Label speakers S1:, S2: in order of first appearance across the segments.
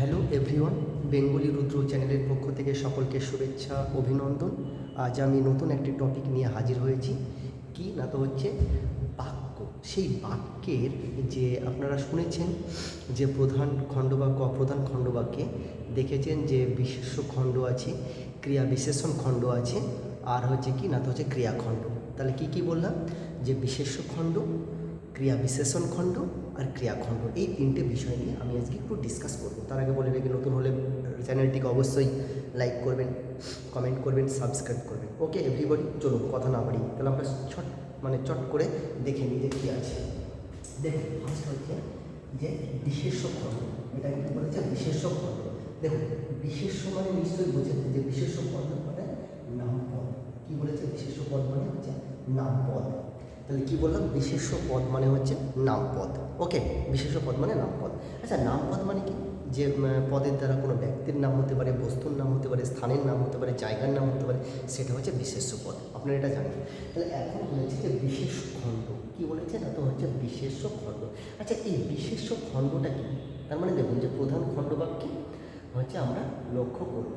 S1: Hello everyone, Bengali রুদ্র চ্যানেলের পক্ষ থেকে সকলকে শুভেচ্ছা, অভিনন্দন। আজ আমি নতুন একটি টপিক নিয়ে হাজির হয়েছি। কি না তো হচ্ছে বাক্য। সেই বাক্যের যে আপনারা শুনেছেন যে প্রধান খণ্ডবাক্য অপ্রধান খণ্ডবাক্যে দেখেছেন যে বিশেষ্য খণ্ড আছে, ক্রিয়া বিশেষণ খণ্ড আছে, আর হচ্ছে কি না তো হচ্ছে ক্রিয়াখণ্ড। তাহলে কি কি বললাম? যে বিশেষ্য খণ্ড ক্রিয়া বিশেষণ খণ্ড আর ক্রিয়াখণ্ড এই তিনটে বিষয় নিয়ে আমি আজকে একটু ডিসকাস করব। তার আগে বলে রেখে, নতুন হলে চ্যানেলটিকে অবশ্যই লাইক করবেন কমেন্ট করবেন সাবস্ক্রাইব করবেন। ওকে এভরিবডি চলুন, কথা না বাড়ি তাহলে আমরা ছট মানে চট করে দেখে নিই যে কী আছে। দেখুন ফার্স্ট হচ্ছে যে বিশেষ্য খণ্ড। এটা কি বলেছে বিশেষ্য খণ্ড। দেখুন, বিশেষ্য মানে নিশ্চয়ই বোঝেন যে বিশেষ্য পদ মানে নাম পদ কী বলেছে? বিশেষ্য পদ মানে হচ্ছে নাম পদ তাহলে কি বললাম? বিশেষ্য পদ মানে হচ্ছে নাম পদ ওকে? বিশেষ্য পদ মানে নাম পদ আচ্ছা নাম পদ মানে কি? যে পদের দ্বারা কোনো ব্যক্তির নাম হতে পারে, বস্তুর নাম হতে পারে, স্থানের নাম হতে পারে, জায়গার নাম হতে পারে, সেটা হচ্ছে বিশেষ্য পদ। আপনারা এটা জানেন। তাহলে এখন বলেছে যে বিশেষ খণ্ড। কি বলেছে? না তো হচ্ছে বিশেষ্য খণ্ড। আচ্ছা এই বিশেষ্য খণ্ডটা কি? তার মানে দেখুন যে প্রধান খণ্ডবাক্যে হচ্ছে আমরা লক্ষ্য করব।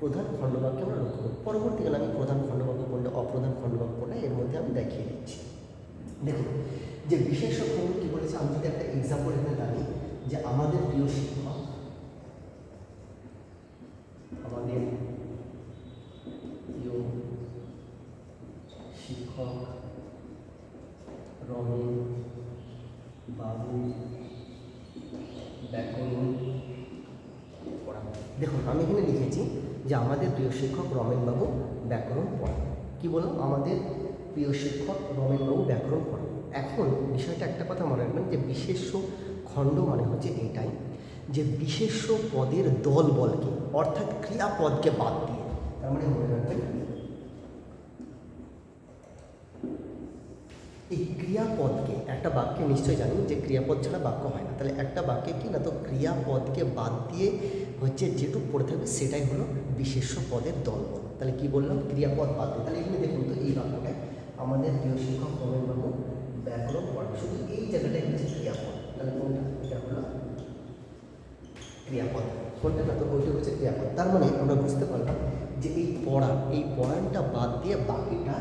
S1: প্রধান খণ্ডবাক্যে আমরা লক্ষ্য করব। পরবর্তীকালে আমি প্রধান খণ্ডবাক্য কোনটা অপ্রধান খণ্ডবাক্য কোনটা এর মধ্যে আমি দেখিয়ে দিচ্ছি। দেখুন, যে বিশেষ খণ্ড কী বলেছে, আমি যদি একটা এক্সাম্পল এখানে দাঁড়ি যে আমাদের প্রিয় শিক্ষক আমাদের প্রিয় শিক্ষক রমেন বাবু ব্যাকরণ দেখুন, আমি এখানে লিখেছি যে আমাদের প্রিয় শিক্ষক রমেনবাবু ব্যাকরণ পড়ান। কি বললাম আমাদের প্রিয় শিক্ষক রমেনবাবু ব্যাকরণ পড়ান। এখন বিষয়টা একটা কথা মনে রাখবেন যে বিশেষ্য খণ্ড মানে হচ্ছে এটাই যে বিশেষ্য পদের দল বলকে, অর্থাৎ ক্রিয়াপদকে বাদ দিয়ে। তার মানে মনে রাখবেন এই ক্রিয়াপদকে, একটা বাক্যে নিশ্চয়ই জানেন যে ক্রিয়াপদ ছাড়া বাক্য হয় না। তাহলে একটা বাক্যে কি না, তো ক্রিয়াপদকে বাদ দিয়ে হচ্ছে যেটুকু পড়ে থাকবে সেটাই হলো বিশেষ্য পদের দলবল তাহলে কি বললাম? ক্রিয়াপদ বাদ তাহলে এখানে দেখুন তো এই বাক্যটায় আমাদের প্রিয় শিক্ষক রমেনবাবু ব্যাকরণ পড়ান শুধু এই জায়গাটাই হচ্ছে ক্রিয়াপদ। তাহলে কোনটা? এটা হলো ক্রিয়াপদ। কোনটা? না তো ওইটা হচ্ছে ক্রিয়াপদ। তার মানে আমরা বুঝতে পারলাম যে এই পড়া, এই পড়ানটা বাদ দিয়ে বাকিটা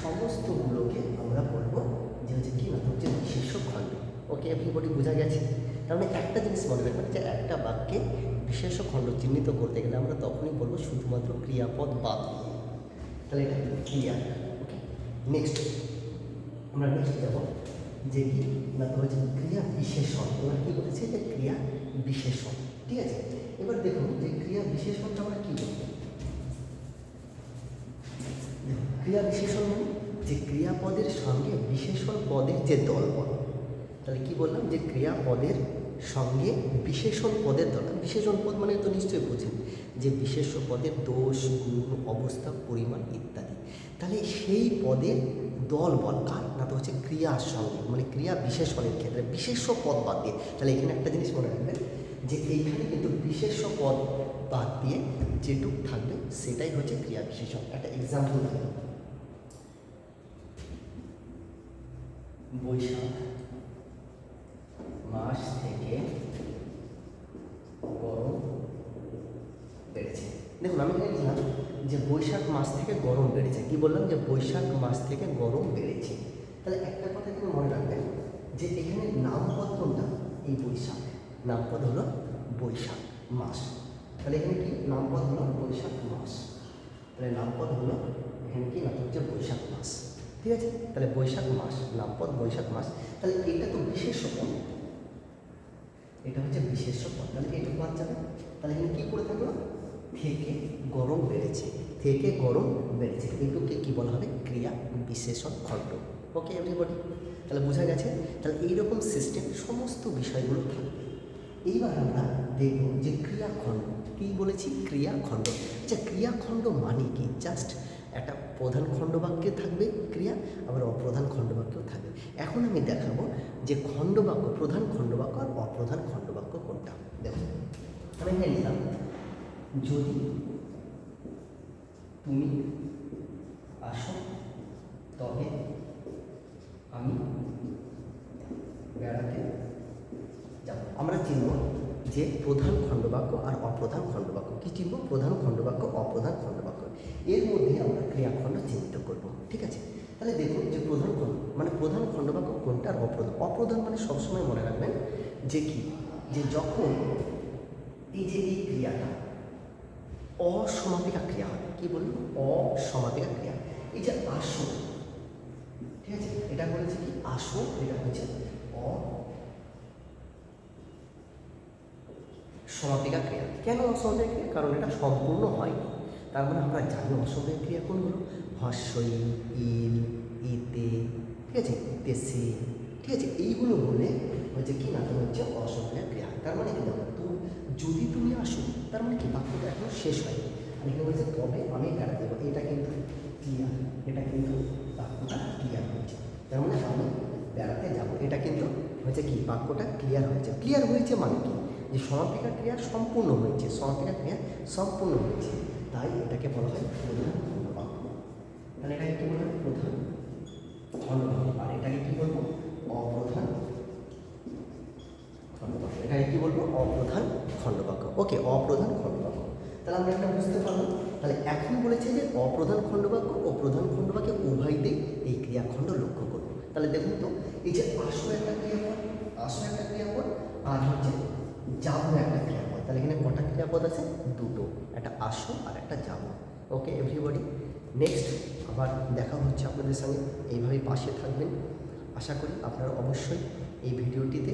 S1: সমস্তগুলোকে আমরা বলব যে হচ্ছে কি? না, হচ্ছে বিশেষ খণ্ড। ওকে এভরিবডি বোঝা গেছে? মানে একটা জিনিস মনে রাখবেন যে একটা বাক্যে বিশেষ খণ্ড চিহ্নিত করতে গেলে আমরা তখনই বলব শুধুমাত্র ক্রিয়াপদ বাদ। তাহলে এটা ক্লিয়ার ওকে? নেক্সট আমরা নেক্সট যাব। যে কি? না হচ্ছে ক্রিয়া বিশেষণ, এবার কী বলেছে? যে ক্রিয়া বিশেষণ, ঠিক আছে? এবার দেখুন যে ক্রিয়া বিশেষণটা আমরা কী বলব? ক্রিয়া বিশেষণ মানে যে ক্রিয়াপদের সঙ্গে বিশেষণ পদের যে দল বল তাহলে কি বললাম? যে ক্রিয়াপদের সঙ্গে বিশেষণ পদের দল বিশেষণ পদ মানে তো নিশ্চয়ই বোঝেন যে বিশেষ্য পদের দোষ, গুণ, অবস্থা, পরিমাণ ইত্যাদি। তাহলে সেই পদের দল বল কার? না তো হচ্ছে ক্রিয়ার সঙ্গে মানে ক্রিয়া বিশেষণের ক্ষেত্রে। বিশেষ্য পদ বাদ দিয়ে, তাহলে এখানে একটা জিনিস মনে রাখবেন যে এইখানে কিন্তু বিশেষ্য পদ বাদ দিয়ে যেটুক থাকবে সেটাই হচ্ছে ক্রিয়া বিশেষণ। একটা এক্সাম্পল বৈশাখ। মাস থেকে গরম বেড়েছে। দেখুন, আমি লিখলাম যে বৈশাখ মাস থেকে গরম বেড়েছে। কি বললাম? যে বৈশাখ মাস থেকে গরম বেড়েছে। তাহলে একটা কথা কিন্তু মনে রাখবেন, যে এখানে নামপদ কোনটা এই বৈশাখ। নামপদ হলো বৈশাখ মাস। তাহলে এখানে কি? নামপদ হলো বৈশাখ মাস। তাহলে নামপদ হলো এখানে কি? নাম হচ্ছে বৈশাখ মাস। ঠিক আছে? তাহলে বৈশাখ মাস, নামপদ বৈশাখ মাস। তাহলে এটা তো বিশেষ এটা হচ্ছে বিশেষ্য পদ। তাহলে এটুকু বাদ যাবে। তাহলে এখানে কী করে থাকল? থেকে গরম বেড়েছে। থেকে গরম বেড়েছে। এগুলোকে কী বলা হবে? ক্রিয়া বিশেষণ খণ্ড। ওকে এভরিবডি তাহলে বোঝা গেছে? তাহলে এইরকম সিস্টেম সমস্ত বিষয়গুলো থাকবে। এইবার আমরা দেখব যে ক্রিয়াখণ্ড। কী বলেছি? ক্রিয়াখণ্ড। আচ্ছা ক্রিয়াখণ্ড মানে কি? জাস্ট একটা প্রধান খণ্ডবাক্যে থাকবে ক্রিয়া, আবার অপ্রধান খণ্ডবাক্যও থাকবে। এখন আমি দেখাবো যে খণ্ডবাক্য, প্রধান খণ্ডবাক্য আর অপ্রধান খণ্ডবাক্য কোনটা। দেখো, আমি এখানে নিলাম যদি তুমি আসো, তবে আমি বেড়াতে যাব। আমরা চিনব যে প্রধান খণ্ডবাক্য আর অপ্রধান খণ্ডবাক্য। কী চিনব? প্রধান খণ্ডবাক্য, অপ্রধান খণ্ডবাক্য। এর মধ্যে আমরা ক্রিয়াখণ্ড চিহ্নিত করব, ঠিক আছে? তাহলে দেখুন যে প্রধান খণ্ড মানে প্রধান খণ্ড বা কোনটা আর অপ্রধান অপ্রধান মানে সবসময় মনে রাখবেন যে কি? যে যখন এই যে এই ক্রিয়াটা অসমাপিকা ক্রিয়া হবে কি বলব অসমাপিকা ক্রিয়া। এই যে আসন ঠিক আছে? এটা বলেছে কি? আসন এটা হচ্ছে অ সমাপিকা ক্রিয়া। কেন অসমাপিকা ক্রিয়া? কারণ এটা সম্পূর্ণ হয়নি। তার মানে আমরা জানি অশোকের ক্রিয়া কোনগুলো হর্ষই ইল, ইতে, ঠিক আছে? তেসে ঠিক আছে? এইগুলো বলে হচ্ছে কি না, তোমার হচ্ছে অসমাপিকা ক্রিয়া তার মানে কি দেখো, তো যদি তুমি আসো, তার মানে কি বাক্যটা এখনও শেষ হয়নি। আমি এখানে বলছে, তবে আমি বেড়াতে যাব এটা কিন্তু ক্লিয়ার এটা কিন্তু বাক্যটা ক্লিয়ার হয়েছে। তার মানে আমি বেড়াতে যাব, এটা কিন্তু হচ্ছে কি, বাক্যটা ক্লিয়ার হয়েছে। ক্লিয়ার হয়েছে মানে কি? যে সমাপিকা ক্রিয়া সম্পূর্ণ হয়েছে, সমাপিকা ক্রিয়া সম্পূর্ণ হয়েছে। তাই এটাকে বলা হয় প্রধান খণ্ডবাক্য তাহলে এটাকে কি বলা? প্রধান খণ্ডবাক্য আর এটাকে কি বলব? অপ্রধান খণ্ডবাক্য এটাকে কি বলব? অপ্রধান খণ্ডবাক্য ওকে, অপ্রধান খণ্ডবাক্য তাহলে আমরা এটা বুঝতে পারলাম তাহলে এখন বলেছে যে অপ্রধান খণ্ডবাক্য ও প্রধান খণ্ডবাক্যে উভয়তেই এই ক্রিয়াখণ্ড লক্ষ্য করব। তাহলে দেখুন তো, এই যে আসো একটা ক্রিয়াপদ, আসো একটা ক্রিয়াপদ, আর হচ্ছে যাব একটা ক্রিয়াপদ। তাহলে এখানে কটা ক্রিয়াপদ আছে? দুটো। একটা আসো আর একটা যাব ওকে এভরিবডি নেক্সট আবার দেখা হচ্ছে আপনাদের সঙ্গে। এইভাবেই পাশে থাকবেন। আশা করি আপনারা অবশ্যই এই ভিডিওটিতে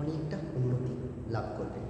S1: অনেকটা উন্নতি লাভ করবেন।